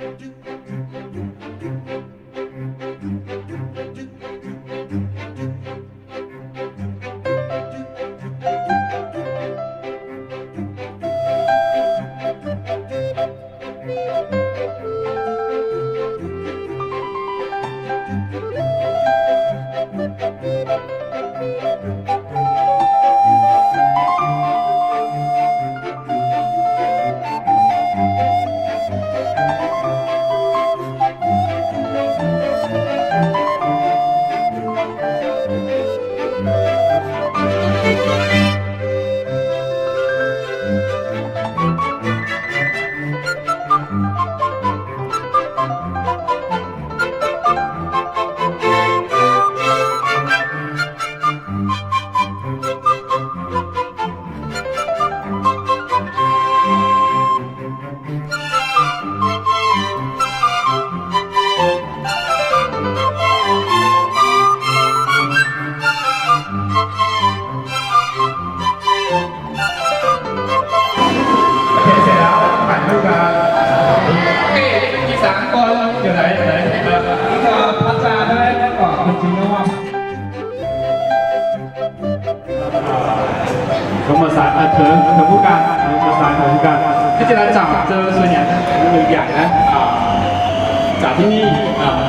do, do, do. 有没有啥啊？藤藤不干，有没有啥藤不干？而且来讲，这是年那个远呢啊，咋的呢啊？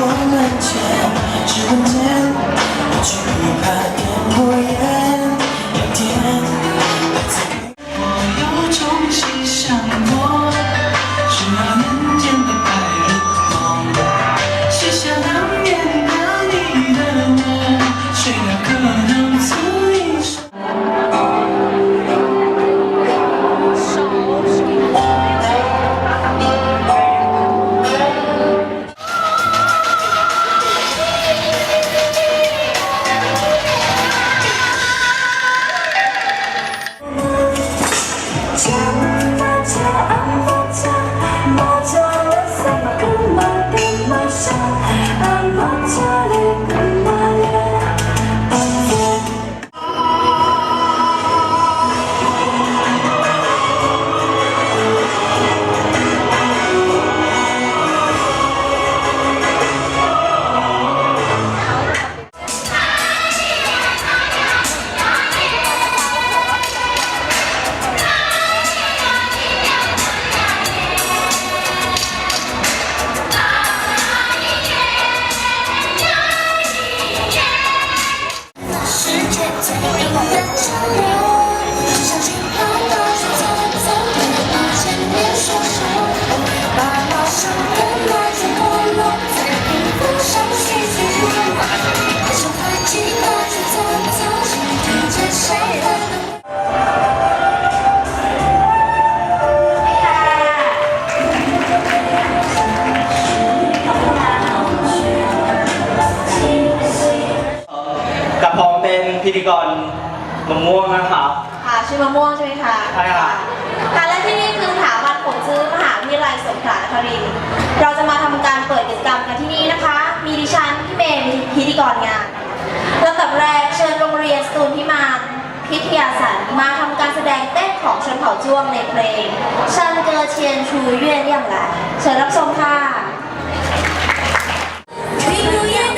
난 채, 죽은 채, 죽이 밖에 뭐야 ะม่วงนะครับ ค่ะชื่อมะม่วงใช่ไหมคะใช่ครับ ค่ะและที่นี่คือสถาบันผมชื่อมหาวิทยาลัยสงขลานครินเราจะมาทำการเปิดกิจกรรมกันที่นี่นะคะ มีดิฉันพี่เมย์เป็นพิธีกรงานลำดับแรกเชิญโรงเรียนสตูนพิมานพิทยาสารมาทำการแสดงเต้นของชนเผ่าจ้วงในเพลงชันเกอเชียนชูเย่เลี่ยงหลายเชิญรับชมค่ะ วิวเย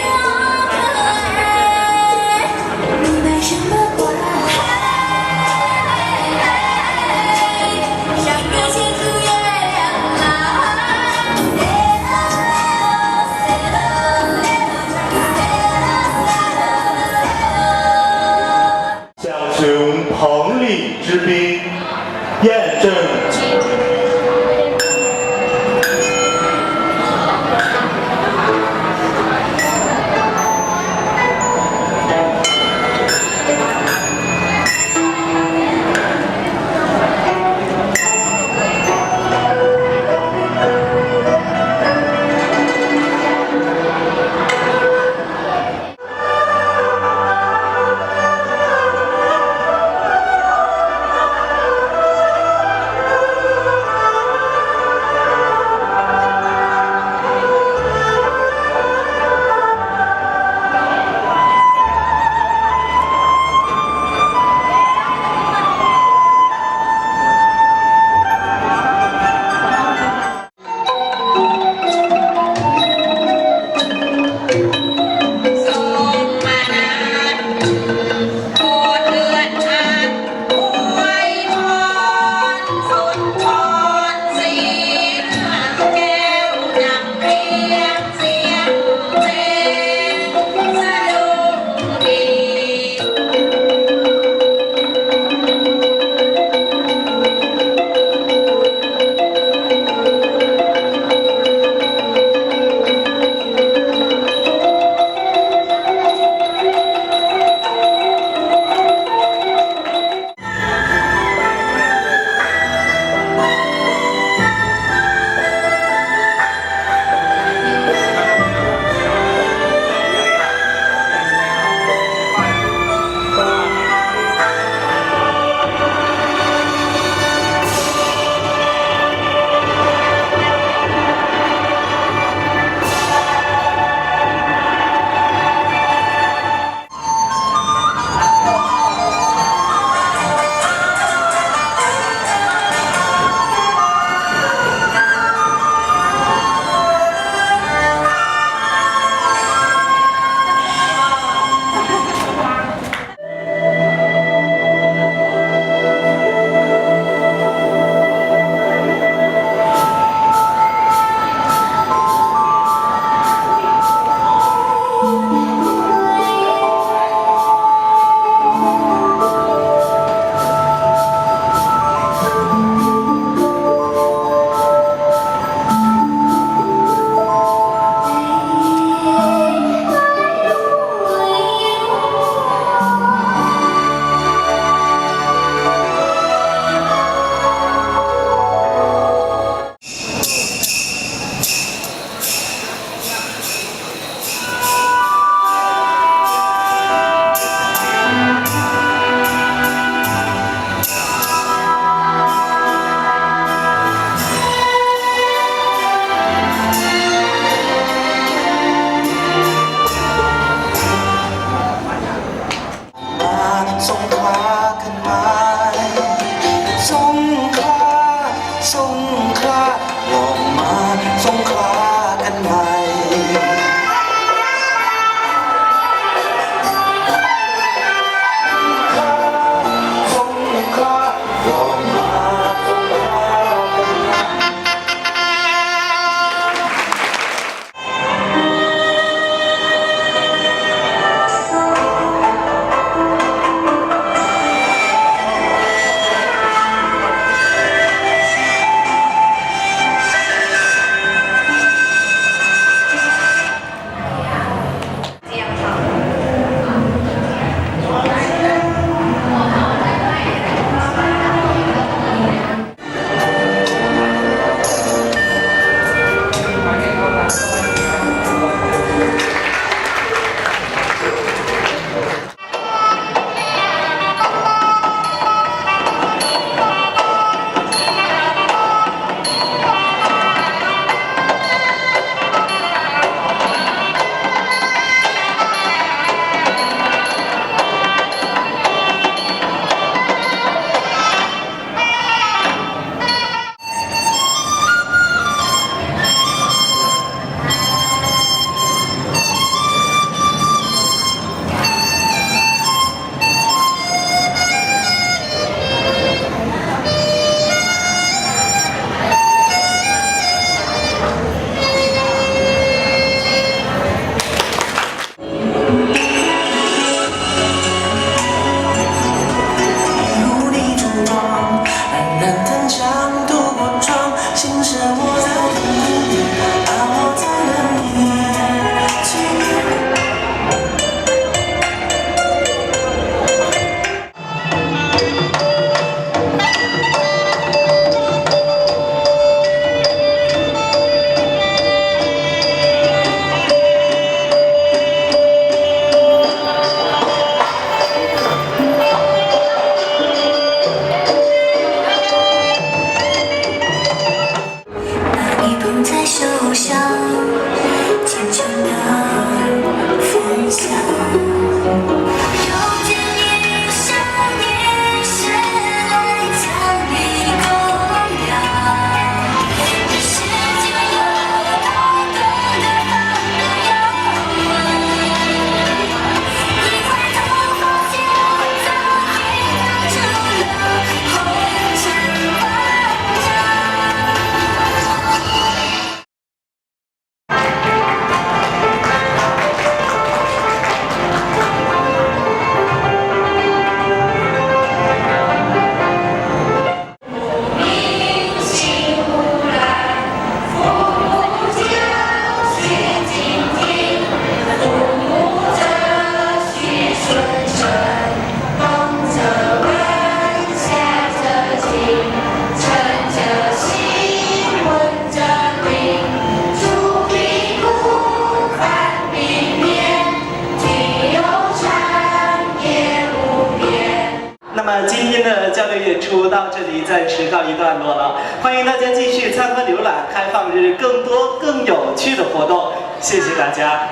谢谢大家。